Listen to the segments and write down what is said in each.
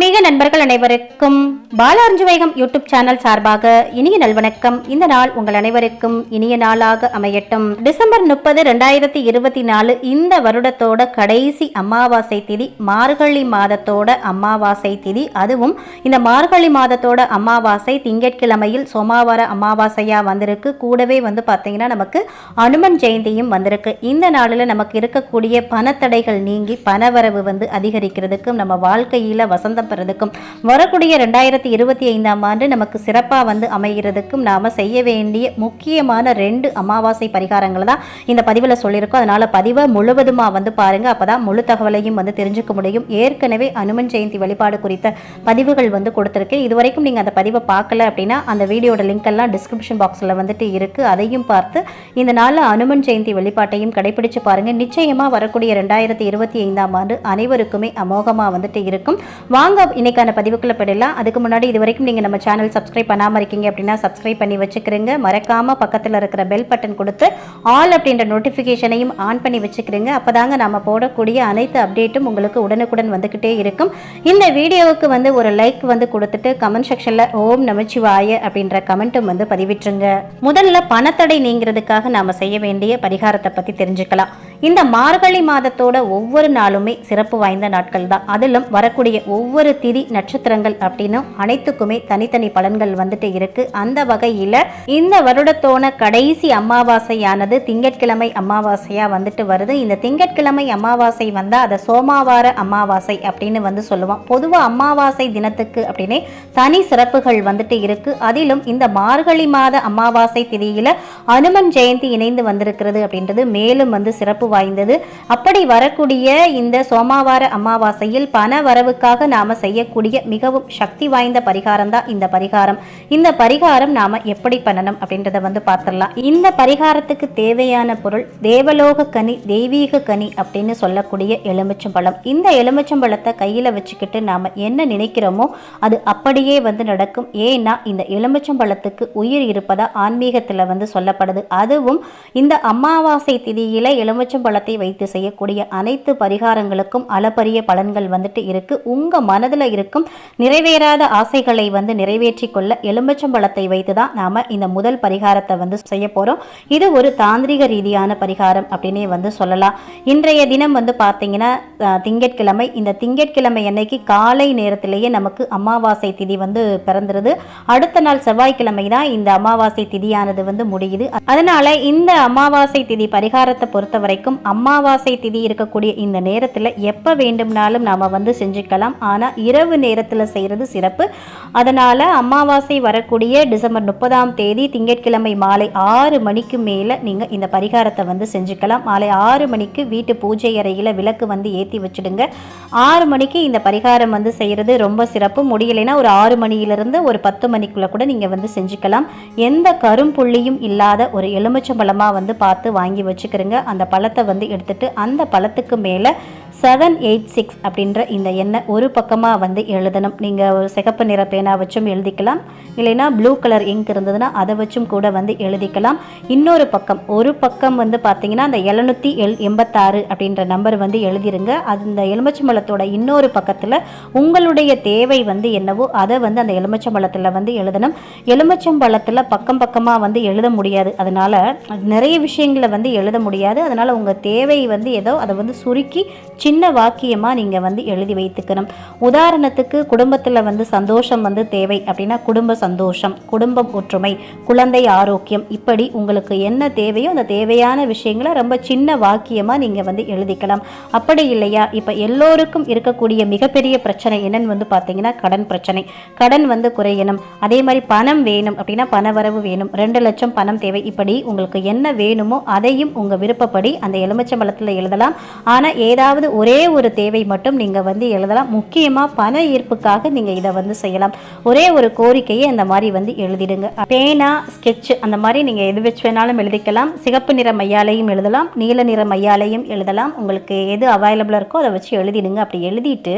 ஆன்மீக நண்பர்கள் அனைவருக்கும் பாலார்ஜு வைகம் யூடியூப் சேனல் சார்பாக இனிய நல்வணக்கம். இந்த நாள் உங்கள் அனைவருக்கும் இனிய நாளாக அமையட்டும். டிசம்பர் முப்பது ரெண்டாயிரத்தி இருபத்தி நாலு இந்த வருடத்தோட கடைசி அமாவாசை திதி மார்கழி மாதத்தோட அமாவாசை திதி. அதுவும் இந்த மார்கழி மாதத்தோட அமாவாசை திங்கட்கிழமையில் சோமாவார அமாவாசையா வந்திருக்கு. கூடவே வந்து பார்த்தீங்கன்னா நமக்கு அனுமன் ஜெயந்தியும் வந்திருக்கு. இந்த நாளில் நமக்கு இருக்கக்கூடிய பணத்தடைகள் நீங்கி பணவரவு வந்து அதிகரிக்கிறதுக்கும் நம்ம வாழ்க்கையில் வசந்தம் பெறதுக்கும் வரக்கூடிய ரெண்டாயிரத்தி இருபத்தி ஐந்தாம் ஆண்டு நமக்கு சிறப்பாக வந்து அமைகிறதுக்கும் நாம் செய்ய வேண்டிய முக்கியமான ரெண்டு அமாவாசை பரிகாரங்களை தான் இந்த பதிவில் சொல்லியிருக்கோம். அதனால் பதிவை முழுவதுமாக வந்து பாருங்கள் அப்போ தான் முழு தகவலையும் வந்து தெரிஞ்சுக்க முடியும். ஏற்கனவே அனுமன் ஜெயந்தி வழிபாடு குறித்த பதிவுகள் வந்து கொடுத்துருக்கேன் இது வரைக்கும் நீங்கள் அந்த பதிவை பார்க்கல அப்படின்னா அந்த வீடியோட லிங்க் எல்லாம் டிஸ்கிரிப்ஷன் பாக்ஸில் வந்துட்டு இருக்குது அதையும் பார்த்து இந்த நாளில் அனுமன் ஜெயந்தி வழிபாட்டையும் கடைபிடிச்சு பாருங்கள் நிச்சயமாக வரக்கூடிய ரெண்டாயிரத்தி இருபத்தி ஐந்தாம் ஆண்டு அனைவருக்குமே அமோகமாக வந்துட்டு இருக்கும். வாங்க இன்னைக்கான பதிவுக்குள்ளே போயிடலாம். அதுக்கு முன்னாடி இது வரைக்கும் நீங்கள் நம்ம சேனல் சப்ஸ்கிரைப் பண்ணாமல் இருக்கீங்க அப்படின்னா சப்ஸ்கிரைப் பண்ணி வச்சுக்கிறீங்க. மறக்காமல் பக்கத்தில் இருக்கிற பெல் பட்டன் கொடுத்து ஆல் அப்படின்ற நோட்டிஃபிகேஷனையும் ஆன் பண்ணி வச்சுக்கிறீங்க. அப்போதாங்க நம்ம போடக்கூடிய அனைத்து அப்டேட்டும் உங்களுக்கு உடனுக்குடன் வந்துக்கிட்டே இருக்கும். இந்த வீடியோவுக்கு வந்து ஒரு லைக் வந்து கொடுத்துட்டு கமெண்ட் செக்ஷனில் ஓம் நமச்சிவாய அப்படின்ற கமெண்ட்டும் வந்து பதிவிட்டுருங்க. முதல்ல பணத்தடை நீங்கிறதுக்காக நாம் செய்ய வேண்டிய பரிகாரத்தை பற்றி தெரிஞ்சுக்கலாம். இந்த மார்கழி மாதத்தோட ஒவ்வொரு நாளுமே சிறப்பு வாய்ந்த நாட்கள் தான். அதிலும் வரக்கூடிய ஒவ்வொரு திதி நட்சத்திரங்கள் அப்படின்னு அனைத்துக்குமே தனித்தனி பலன்கள் வந்துட்டு இருக்கு. அந்த வகையில் இந்த வருடத்தோன கடைசி அமாவாசையானது திங்கட்கிழமை அமாவாசையா வந்துட்டு வருது. இந்த திங்கட்கிழமை அமாவாசை வந்தால் அதை சோமாவார அமாவாசை அப்படின்னு வந்து சொல்லுவோம். பொதுவாக அமாவாசை தினத்துக்கு அப்படின்னே தனி சிறப்புகள் வந்துட்டு இருக்கு. அதிலும் இந்த மார்கழி மாத அமாவாசை திதியில அனுமன் ஜெயந்தி இணைந்து வந்திருக்கிறது அப்படின்றது மேலும் வந்து சிறப்பு வாய்ந்தது. அப்படி வரக்கூடிய இந்த சோமாவார அமாவாசையில் பண வரவுக்காக நாம செய்யக்கூடிய மிகவும் சக்தி வாய்ந்த பரிகாரம் தான் இந்த பரிகாரம். இந்த பரிகாரம் நாம எப்படி பண்ணணும் அப்படின்றத வந்து பார்த்துடலாம். இந்த பரிகாரத்துக்கு தேவையான பொருள் தேவலோக கனி தெய்வீக கனி அப்படின்னு சொல்லக்கூடிய எலுமிச்சம்பழம் இந்த எலுமிச்சம்பழத்தை கையில வச்சுக்கிட்டு நாம என்ன நினைக்கிறோமோ அது அப்படியே வந்து நடக்கும். ஏன்னா இந்த எலுமிச்சம்பழத்துக்கு உயிர் இருப்பதா ஆன்மீகத்தில் வந்து சொல்லப்படுது. அதுவும் இந்த அமாவாசை திதியில எலுமிச்சம்பழத்தை வைத்து செய்யக்கூடிய அனைத்து பரிகாரங்களுக்கும் அளப்பரிய பலன்கள் வந்துட்டு இருக்கு. உங்க மனதில் இருக்கும் நிறைவேறாத ஆசைகளை வந்து நிறைவேற்றி கொள்ள எலுமிச்சம்பழத்தை வைத்து தான் நாம இந்த முதல் பரிகாரத்தை வந்து செய்ய போறோம். இது ஒரு தாந்திரிக ரீதியான பரிகாரம் அப்படின்னே வந்து சொல்லலாம். இன்றைய தினம் வந்து பார்த்தீங்கன்னா திங்கட்கிழமை. இந்த திங்கட்கிழமை அன்னைக்கு காலை நேரத்திலேயே நமக்கு அமாவாசை திதி வந்து பிறந்துருது. அடுத்த நாள் செவ்வாய்க்கிழமை தான் இந்த அமாவாசை திதியானது வந்து முடியுது. அதனால இந்த அமாவாசை திதி பரிகாரத்தை பொறுத்த வரைக்கும் அமாவாசை திதி இருக்கக்கூடிய இந்த நேரத்தில் எப்போ வேண்டும்னாலும் நாம் வந்து செஞ்சுக்கலாம். ஆனால் இரவு நேரத்தில் செய்கிறது சிறப்பு. அதனால் அமாவாசை வரக்கூடிய டிசம்பர் முப்பதாம் தேதி திங்கட்கிழமை மாலை ஆறு மணிக்கு மேலே நீங்கள் இந்த பரிகாரத்தை வந்து செஞ்சுக்கலாம். மாலை ஆறு மணிக்கு வீட்டு பூஜை அறையில் விளக்கு வந்து ஏற்றி வச்சுடுங்க. ஆறு மணிக்கு இந்த பரிகாரம் வந்து செய்கிறது ரொம்ப சிறப்பு. முடியலைன்னா ஒரு ஆறு மணியிலிருந்து ஒரு பத்து மணிக்குள்ளே கூட நீங்கள் வந்து செஞ்சுக்கலாம். எந்த கரும்புள்ளியும் இல்லாத ஒரு எலுமிச்சம்பழமாக வந்து பார்த்து வாங்கி வச்சுக்கிறோங்க. அந்த பழத்தை வந்து எடுத்துட்டு அந்த பழத்துக்கு மேலே செவன் எயிட் சிக்ஸ் அப்படின்ற இந்த எண்ணெய் ஒரு பக்கமாக வந்து எழுதணும். நீங்கள் ஒரு சிகப்பு நிற பேனா வச்சும் எழுதிக்கலாம். இல்லைன்னா ப்ளூ கலர் இங்க் இருந்ததுன்னா அதை வச்சும் கூட வந்து எழுதிக்கலாம். இன்னொரு பக்கம் ஒரு பக்கம் வந்து பார்த்தீங்கன்னா அந்த எழுநூற்றி எல் எண்பத்தாறு அப்படின்ற நம்பர் வந்து எழுதிருங்க. அது இந்த எலுமிச்சம்பழத்தோட இன்னொரு பக்கத்தில் உங்களுடைய தேவை வந்து என்னவோ அதை வந்து அந்த எலுமிச்சம்பழத்தில் வந்து எழுதணும். எலுமிச்சம்பழத்தில் பக்கம் பக்கமாக வந்து எழுத முடியாது. அதனால் நிறைய விஷயங்களை வந்து எழுத முடியாது. அதனால் உங்கள் தேவை வந்து ஏதோ அதை வந்து சுருக்கி சின்ன வாக்கியமாக நீங்கள் வந்து எழுதி வைத்துக்கணும். உதாரணத்துக்கு குடும்பத்தில் வந்து சந்தோஷம் வந்து தேவை அப்படின்னா குடும்ப சந்தோஷம் குடும்பம் ஒற்றுமை குழந்தை ஆரோக்கியம். இப்படி உங்களுக்கு என்ன தேவையோ அந்த தேவையான விஷயங்களை ரொம்ப சின்ன வாக்கியமாக நீங்கள் வந்து எழுதிக்கலாம். அப்படி இல்லையா? இப்போ எல்லோருக்கும் இருக்கக்கூடிய மிகப்பெரிய பிரச்சனை என்னன்னு வந்து பார்த்தீங்கன்னா கடன் பிரச்சனை. கடன் வந்து குறையணும். அதே மாதிரி பணம் வேணும் அப்படின்னா பணவரவு வேணும். ரெண்டு லட்சம் பணம் தேவை. இப்படி உங்களுக்கு என்ன வேணுமோ அதையும் உங்கள் விருப்பப்படி அந்த எலுமிச்சம்பழத்தில் எழுதலாம். ஆனால் ஏதாவது ஒரே ஒரு தேவை மட்டும் நீங்கள் வந்து எழுதலாம். முக்கியமாக பண ஈர்ப்புக்காக நீங்கள் இதை வந்து செய்யலாம். ஒரே ஒரு கோரிக்கையை அந்த மாதிரி வந்து எழுதிடுங்க. பேனா ஸ்கெட்ச் அந்த மாதிரி நீங்கள் எது வச்சு வேணாலும் எழுதிக்கலாம். சிகப்பு நிற மையாலையும் எழுதலாம். நீல நிற மையாலையும் எழுதலாம். உங்களுக்கு எது அவைலபிளாக இருக்கோ அதை வச்சு எழுதிடுங்க. அப்படி எழுதிட்டு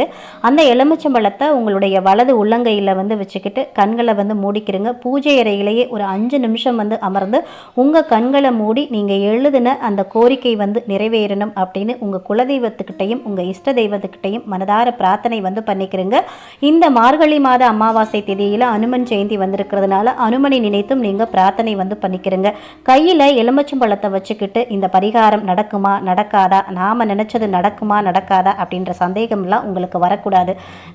அந்த எலுமிச்சம்பழத்தை உங்களுடைய வலது உள்ளங்கையில் வந்து வச்சுக்கிட்டு கண்களை வந்து மூடிக்கிறங்க பூஜை அறையிலேயே ஒரு அஞ்சு நிமிஷம் வந்து அமர்ந்து உங்கள் கண்களை மூடி நீங்கள் எழுதின அந்த கோரிக்கை வந்து நிறைவேறணும் அப்படின்னு உங்கள் குலதெய்வத்துக்கிட்டையும் உங்கள் இஷ்ட தெய்வத்துக்கிட்டையும் மனதார பிரார்த்தனை வந்து பண்ணிக்கிறேங்க. இந்த மார்கழி மாத அமாவாசை திதியில் அனுமன் ஜெயந்தி வந்திருக்கிறதுனால அனுமனை நினைத்தும் நீங்கள் பிரார்த்தனை வந்து பண்ணிக்கிறீங்க. கையில் எலுமிச்சம்பழத்தை வச்சுக்கிட்டு இந்த பரிகாரம் நடக்குமா நடக்காதா நாம் நினச்சது நடக்குமா நடக்காதா அப்படின்ற சந்தேகம்லாம் உங்களுக்கு வரக்கூடாது.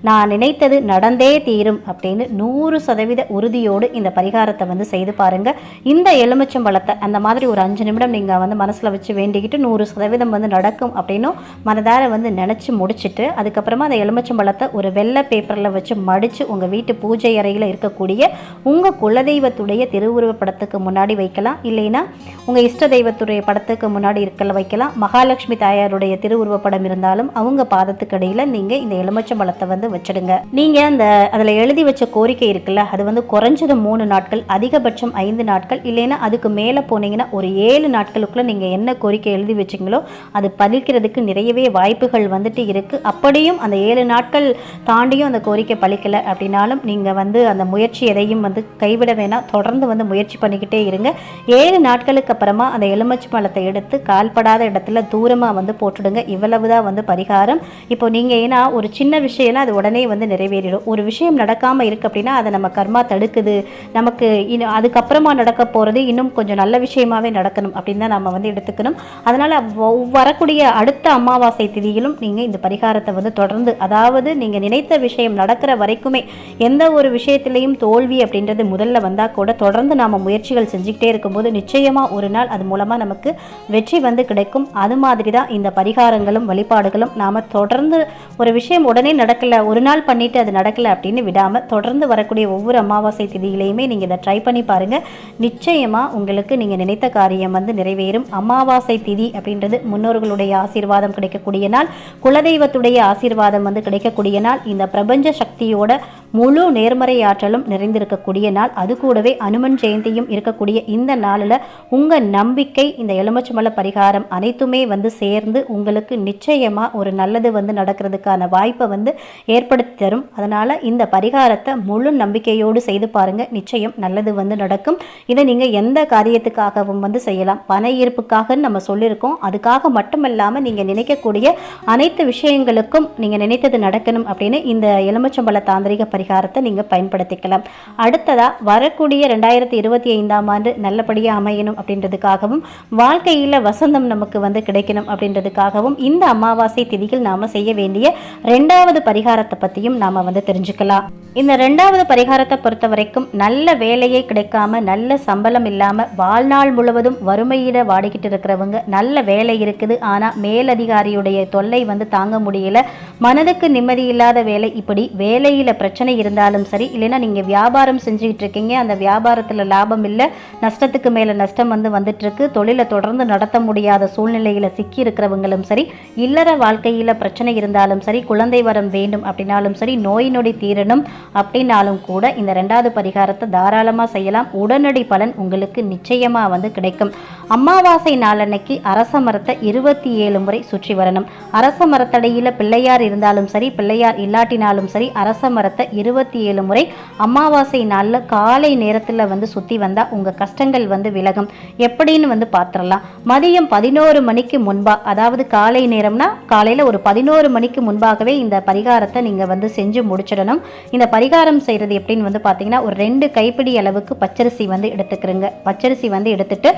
நான் நினைத்தது நடந்தே தீரும் அப்படின்னு நூறு சதவீத உறுதியோடு இந்த பரிகாரத்தை வந்து செய்து பாருங்க. இந்த எலுமிச்சம்பழத்தை அந்த மாதிரி ஒரு அஞ்சு நிமிடம் நீங்கள் வந்து மனசில் வச்சு வேண்டிக்கிட்டு நூறு சதவீதம் வந்து நடக்கும் அப்படின்னும் மனதார வந்து நினச்சி முடிச்சுட்டு அதுக்கப்புறமா அந்த எலுமிச்சம்பழத்தை ஒரு வெள்ளை பேப்பரில் வச்சு மடித்து உங்கள் வீட்டு பூஜை அறையில் இருக்கக்கூடிய உங்கள் குலதெய்வத்துடைய திருவுருவ படத்துக்கு முன்னாடி வைக்கலாம். இல்லைன்னா உங்கள் இஷ்ட தெய்வத்துடைய படத்துக்கு முன்னாடி இருக்கல வைக்கலாம். மகாலட்சுமி தாயாருடைய திருவுருவப்படம் இருந்தாலும் அவங்க பாதத்துக்கு இடையில் நீங்கள் இந்த எலுமிச்சம்பழத்தை வந்து வச்சிடுங்க. நீங்கள் அந்த அதில் எழுதி வச்ச கோரிக்கை இருக்குல்ல அது வந்து குறைஞ்சது மூணு நாட்கள் அதிகபட்சம் ஐந்து நாட்கள் இல்லைன்னா அதுக்கு மேலே போனீங்கன்னா ஒரு ஏழு நாட்களுக்குள்ளே நீங்கள் என்ன கோரிக்கை எழுதி வச்சிங்களோ அது பலிக்கிறதுக்கு நிறையவே வாய்ப்புகள் வந்துட்டு இருக்குது அப்படியும் அந்த ஏழு நாட்கள் தாண்டியும் அந்த கோரிக்கை பலிக்கலை அப்படின்னாலும் நீங்கள் வந்து அந்த முயற்சி எதையும் வந்து கைவிட வேணாம். தொடர்ந்து வந்து முயற்சி பண்ணிக்கிட்டே இருங்க. ஏழு நாட்களுக்கு அப்புறமா அந்த எலுமிச்சை பழத்தை எடுத்து கால்படாத இடத்துல தூரமாக வந்து போட்டுடுங்க. இவ்வளவு தான் வந்து பரிகாரம். இப்போ நீங்கள் ஏன்னா ஒரு சின்ன விஷயம்னா அது உடனே வந்து நிறைவேறிடும். ஒரு விஷயம் நடக்காமல் இருக்குது அப்படின்னா அதை நம்ம கர்மா தடுக்குது. நமக்கு இன்னும் அதுக்கப்புறமா நடக்க போகிறது இன்னும் கொஞ்சம் நல்ல விஷயமாவே நடக்கணும் அப்படின்னு தான் நம்ம வந்து எடுத்துக்கணும். அதை அதனால் வரக்கூடிய அடுத்த அமாவாசை திதியிலும் நீங்கள் இந்த பரிகாரத்தை வந்து தொடர்ந்து அதாவது நீங்கள் நினைத்த விஷயம் நடக்கிற வரைக்குமே எந்த ஒரு விஷயத்திலையும் தோல்வி அப்படின்றது முதல்ல வந்தால் கூட தொடர்ந்து நாம் முயற்சிகள் செஞ்சுக்கிட்டே இருக்கும்போது நிச்சயமாக ஒரு நாள் அது மூலமாக நமக்கு வெற்றி வந்து கிடைக்கும். அது மாதிரி தான் இந்த பரிகாரங்களும் வழிபாடுகளும் நாம் தொடர்ந்து ஒரு விஷயம் உடனே நடக்கலை ஒரு நாள் பண்ணிவிட்டு அது நடக்கலை அப்படின்னு விடாமல் தொடர்ந்து வரக்கூடிய ஒவ்வொரு அமாவாசை திதியிலையுமே நீங்கள் இதை ட்ரை பண்ணி பாருங்கள் நிச்சயமாக உங்களுக்கு நீங்கள் நினைத்த காரியம் வந்து நிறைவேறும். அமாவாசை திதி அப்படின்றது முன்னோர்களுடைய ஆசீர்வாதம் கிடைக்கக்கூடிய நாள். குலதெய்வத்துடைய ஆசீர்வாதம் வந்து கிடைக்கக்கூடிய நாள். இந்த பிரபஞ்ச சக்தியோட முழு நேர்மறை ஆற்றலும் நிறைந்திருக்கக்கூடிய நாள். அது கூடவே அனுமன் ஜெயந்தியும் இருக்கக்கூடிய இந்த நாளில் உங்கள் நம்பிக்கை இந்த எலுமச்சமல பரிகாரம் அனைத்துமே வந்து சேர்ந்து உங்களுக்கு நிச்சயமாக ஒரு நல்லது வந்து நடக்கிறதுக்கான வாய்ப்பை வந்து ஏற்படுத்தி தரும். அதனால் இந்த பரிகாரத்தை முழு நம்பிக்கையோடு செய்து பாருங்கள் நிச்சயம் நல்லது வந்து நடக்கும். இதை நீங்கள் எந்த காரியத்துக்காகவும் வந்து செய்யலாம். பண ஈர்ப்புக்காக நம்ம சொல்லியிருக்கோம். அதுக்காக மட்டுமல்லாமல் நீங்கள் நினைக்கக்கூடிய அனைத்து விஷயங்களுக்கும் நீங்கள் நினைத்தது நடக்கணும் அப்படின்னு இந்த எலுமிச்சம்பழ தாந்திரிக பரிகாரத்தை நீங்கள் பயன்படுத்திக்கலாம். அடுத்ததாக வரக்கூடிய ரெண்டாயிரத்தி இருபத்தி ஐந்தாம் ஆண்டு நல்லபடியாக அமையணும் அப்படின்றதுக்காகவும் வாழ்க்கையில் வசந்தம் நமக்கு வந்து கிடைக்கணும் அப்படின்றதுக்காகவும் இந்த அமாவாசை திதியில் நாம் செய்ய வேண்டிய ரெண்டாவது பரிகாரத்தை பற்றியும் நாம் வந்து தெரிஞ்சுக்கலாம். இந்த ரெண்டாவது பரிகாரத்தை பொறுத்த வரைக்கும் நல்ல வேலையே கிடைக்காம நல்ல சம்பளம் இல்லாமல் வாழ்நாள் முழுவதும் வறுமையிட வாடிக்கிட்டு இருக்கிறவங்க நல்ல வேலை இருக்குது ஆனால் மேலதிகாரியுடைய தொல்லை வந்து தாங்க முடியல. மனதுக்கு நிம்மதி இல்லாத வேலை இப்படி வேலையில் பிரச்சனை இருந்தாலும் சரி இல்லைன்னா நீங்கள் வியாபாரம் செஞ்சுக்கிட்டு இருக்கீங்க அந்த வியாபாரத்தில் லாபம் இல்லை நஷ்டத்துக்கு மேலே நஷ்டம் வந்து வந்துட்டு இருக்கு தொழிலை தொடர்ந்து நடத்த முடியாத சூழ்நிலையில் சிக்கி இருக்கிறவங்களும் சரி இல்லற வாழ்க்கையில் பிரச்சனை இருந்தாலும் சரி குழந்தை வரம் வேண்டும் அப்படின்னாலும் சரி நோய் நொடி தீரணும் அப்படின்னாலும் கூட இந்த ரெண்டாவது பரிகாரத்தை தாராளமாக செய்யலாம். உடனடி பலன் உங்களுக்கு நிச்சயமாக வந்து கிடைக்கும். அமாவாசை நாளன்னைக்கு அரச மரத்தை இருபத்தி ஏழு முறை சுற்றி வரணும். அரச மரத்தடையில் பிள்ளையார் இருந்தாலும் சரி பிள்ளையார் இல்லாட்டினாலும் சரி அரச மரத்தை இருபத்தி ஏழு முறை அமாவாசை நாளில் காலை நேரத்தில் வந்து சுற்றி வந்தால் உங்கள் கஷ்டங்கள் வந்து விலகும். எப்படின்னு வந்து பார்த்துடலாம் மதியம் பதினோரு மணிக்கு முன்பாக அதாவது காலை நேரம்னா காலையில் ஒரு பதினோரு மணிக்கு முன்பாகவே இந்த பரிகாரத்தை நீங்கள் வந்து செஞ்சு முடிச்சிடணும். இந்த பரிகாரம் செய்கிறது எப்படின்னு வந்து பார்த்தீங்கன்னா ஒரு ரெண்டு கைப்பிடி அளவுக்கு பச்சரிசி வந்து எடுத்துக்கிறோங்க. பச்சரிசி வந்து எடுத்துட்டு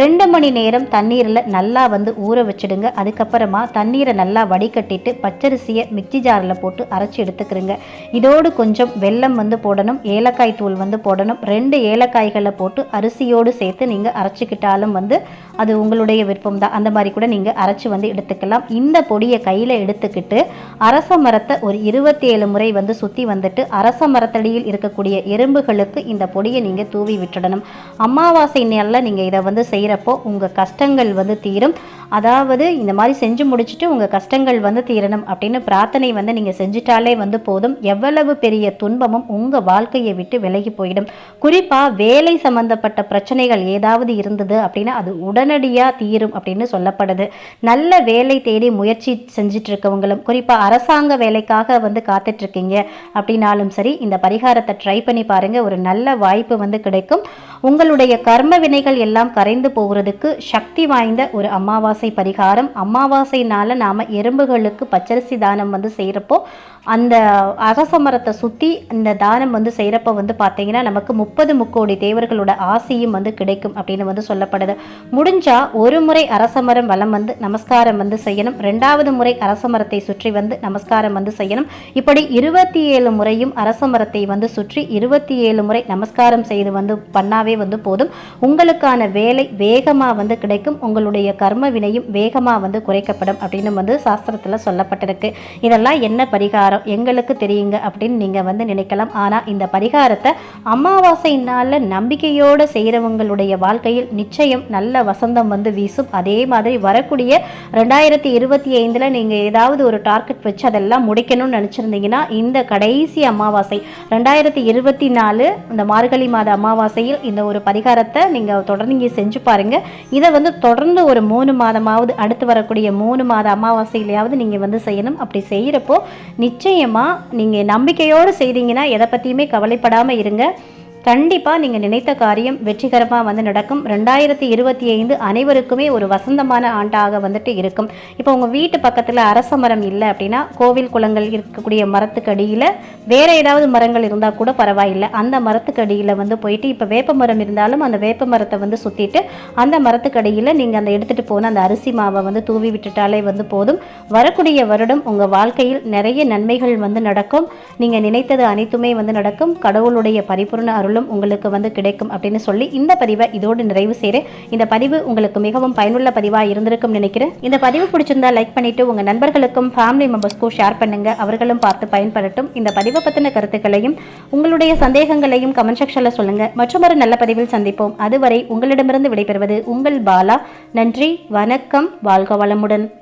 ரெண்டு மணி நேரம் தண்ணீரில் நல்லா வந்து ஊற வச்சிடுங்க. அதுக்கப்புறமா தண்ணீரை நல்லா வடிகட்டிட்டு பச்சரிசியை மிக்சி ஜாரில் போட்டு அரைச்சி எடுத்துக்கிறோங்க. இதோடு கொஞ்சம் கொஞ்சம் வெல்லம் வந்து போடணும் ஏலக்காய் தூள் வந்து போடணும். ரெண்டு ஏலக்காய்களை போட்டு அரிசியோடு சேர்த்து நீங்கள் அரைச்சிக்கிட்டாலும் வந்து அது உங்களுடைய விருப்பம் தான் அந்த மாதிரி கூட நீங்கள் அரைச்சி வந்து எடுத்துக்கலாம். இந்த பொடியை கையில் எடுத்துக்கிட்டு அரச மரத்தை ஒரு இருபத்தி ஏழு முறை வந்து சுற்றி வந்துட்டு அரச மரத்தடியில் இருக்கக்கூடிய எறும்புகளுக்கு இந்த பொடியை நீங்கள் தூவி விட்டுடணும். அமாவாசை நாளில் நீங்கள் இதை வந்து செய்கிறப்போ உங்கள் கஷ்டங்கள் வந்து தீரும். அதாவது இந்த மாதிரி செஞ்சு முடிச்சுட்டு உங்கள் கஷ்டங்கள் வந்து தீரணும் அப்படின்னு பிரார்த்தனை வந்து நீங்கள் செஞ்சிட்டாலே வந்து போதும். எவ்வளவு பெரிய துன்பமும் உங்கள் வாழ்க்கையை விட்டு விலகி போயிடும். குறிப்பாக வேலை சம்பந்தப்பட்ட பிரச்சனைகள் ஏதாவது இருந்தது அப்படின்னா அது உடன் உடனடியாக தீரும் அப்படின்னு சொல்லப்படுது. நல்ல வேலை தேடி முயற்சி செஞ்சிட்டு இருக்கவங்களும் குறிப்பாக அரசாங்க வேலைக்காக வந்து காத்துட்ருக்கீங்க அப்படின்னாலும் சரி இந்த பரிகாரத்தை ட்ரை பண்ணி பாருங்கள் ஒரு நல்ல வாய்ப்பு வந்து கிடைக்கும். உங்களுடைய கர்ம வினைகள் எல்லாம் கரைந்து போகிறதுக்கு சக்தி வாய்ந்த ஒரு அமாவாசை பரிகாரம். அமாவாசைனால நாம் எறும்புகளுக்கு பச்சரிசி தானம் வந்து செய்கிறப்போ அந்த அரச மரத்தை சுற்றி இந்த தானம் வந்து செய்கிறப்ப வந்து பார்த்தீங்கன்னா நமக்கு முப்பது முக்கோடி தேவர்களோட ஆசையும் வந்து கிடைக்கும் அப்படின்னு வந்து சொல்லப்படுது. முடிஞ்சால் ஒரு முறை அரச மரம் வலம் வந்து நமஸ்காரம் வந்து செய்யணும். ரெண்டாவது முறை அரச மரத்தை சுற்றி வந்து நமஸ்காரம் வந்து செய்யணும். இப்படி இருபத்தி ஏழு முறையும் அரச மரத்தை வந்து சுற்றி இருபத்தி ஏழு முறை நமஸ்காரம் செய்து வந்து பண்ணாவே வந்து போதும். உங்களுக்கான வேலை வேகமாக வந்து கிடைக்கும். உங்களுடைய கர்ம வினையும் வேகமாக வந்து குறைக்கப்படும் அப்படின்னு வந்து சாஸ்திரத்தில் சொல்லப்பட்டிருக்கு. இதெல்லாம் என்ன பரிகாரம்? எங்களுக்கு தெரியுங்க அப்படின்னு நீங்கள் வந்து நினைக்கலாம். ஆனால் இந்த பரிகாரத்தை அமாவாசை நாளில் நம்பிக்கையோடு செய்கிறவங்களுடைய வாழ்க்கையில் நிச்சயம் நல்ல வசந்தம் வந்து வீசும். அதே மாதிரி வரக்கூடிய ரெண்டாயிரத்தி இருபத்தி ஐந்தில் நீங்கள் ஏதாவது ஒரு டார்கெட் வச்சு அதெல்லாம் முடிக்கணும்னு நினச்சிருந்தீங்கன்னா இந்த கடைசி அமாவாசை ரெண்டாயிரத்தி இருபத்தி நாலு இந்த மார்கழி மாத அமாவாசையில் இந்த ஒரு பரிகாரத்தை நீங்கள் தொடர்ந்து இங்கே செஞ்சு பாருங்கள் இதை வந்து தொடர்ந்து ஒரு மூணு மாதமாவது அடுத்து வரக்கூடிய மூணு மாத அமாவாசையிலையாவது நீங்கள் வந்து செய்யணும். அப்படி செய்கிறப்போ நிச்சயமாக நீங்கள் நம்பிக்கையோடு செய்தீங்கன்னா எதை பற்றியுமே கவலைப்படாமல் இருங்க. கண்டிப்பாக நீங்கள் நினைத்த காரியம் வெற்றிகரமாக வந்து நடக்கும். ரெண்டாயிரத்தி இருபத்தி ஐந்து அனைவருக்குமே ஒரு வசந்தமான ஆண்டாக வந்துட்டு இருக்கும். இப்போ உங்கள் வீட்டு பக்கத்தில் அரச மரம் இல்லை அப்படின்னா கோவில் குளங்கள் இருக்கக்கூடிய மரத்துக்கு அடியில் வேறு ஏதாவது மரங்கள் இருந்தால் கூட பரவாயில்லை. அந்த மரத்துக்கு அடியில் வந்து போயிட்டு இப்போ வேப்ப மரம் இருந்தாலும் அந்த வேப்ப மரத்தை வந்து சுற்றிட்டு அந்த மரத்துக்கு அடியில் நீங்கள் அந்த எடுத்துகிட்டு போன அந்த அரிசி மாவை வந்து தூவி விட்டுட்டாலே வந்து போதும். வரக்கூடிய வருடம் உங்கள் வாழ்க்கையில் நிறைய நன்மைகள் வந்து நடக்கும். நீங்கள் நினைத்தது அனைத்துமே வந்து நடக்கும். கடவுளுடைய பரிபூர்ண அருளும் உங்களுக்கு வந்து கிடைக்கும் அப்படின்னு சொல்லி இந்த பதிவை இதோடு நிறைவு செய்கிறேன் இந்த பதிவு உங்களுக்கு மிகவும் பயனுள்ள பதிவாக இருந்திருக்கும் நினைக்கிறேன். இந்த பதிவு பிடிச்சிருந்தா லைக் பண்ணிட்டு உங்கள் நண்பர்களுக்கும் ஃபேமிலி மெம்பர்ஸ்க்கும் ஷேர் பண்ணுங்க. அவர்களும் பார்த்து பயன்படட்டும். இந்த பதிவை பற்றின கருத்துக்களையும் உங்களுடைய சந்தேகங்களையும் கமெண்ட் செக்ஷனில் சொல்லுங்க. மற்றொரு நல்ல பதிவில் சந்திப்போம். அதுவரை உங்களிடமிருந்து விடைபெறுவது உங்கள் பாலா. நன்றி வணக்கம். வாழ்க வளமுடன்.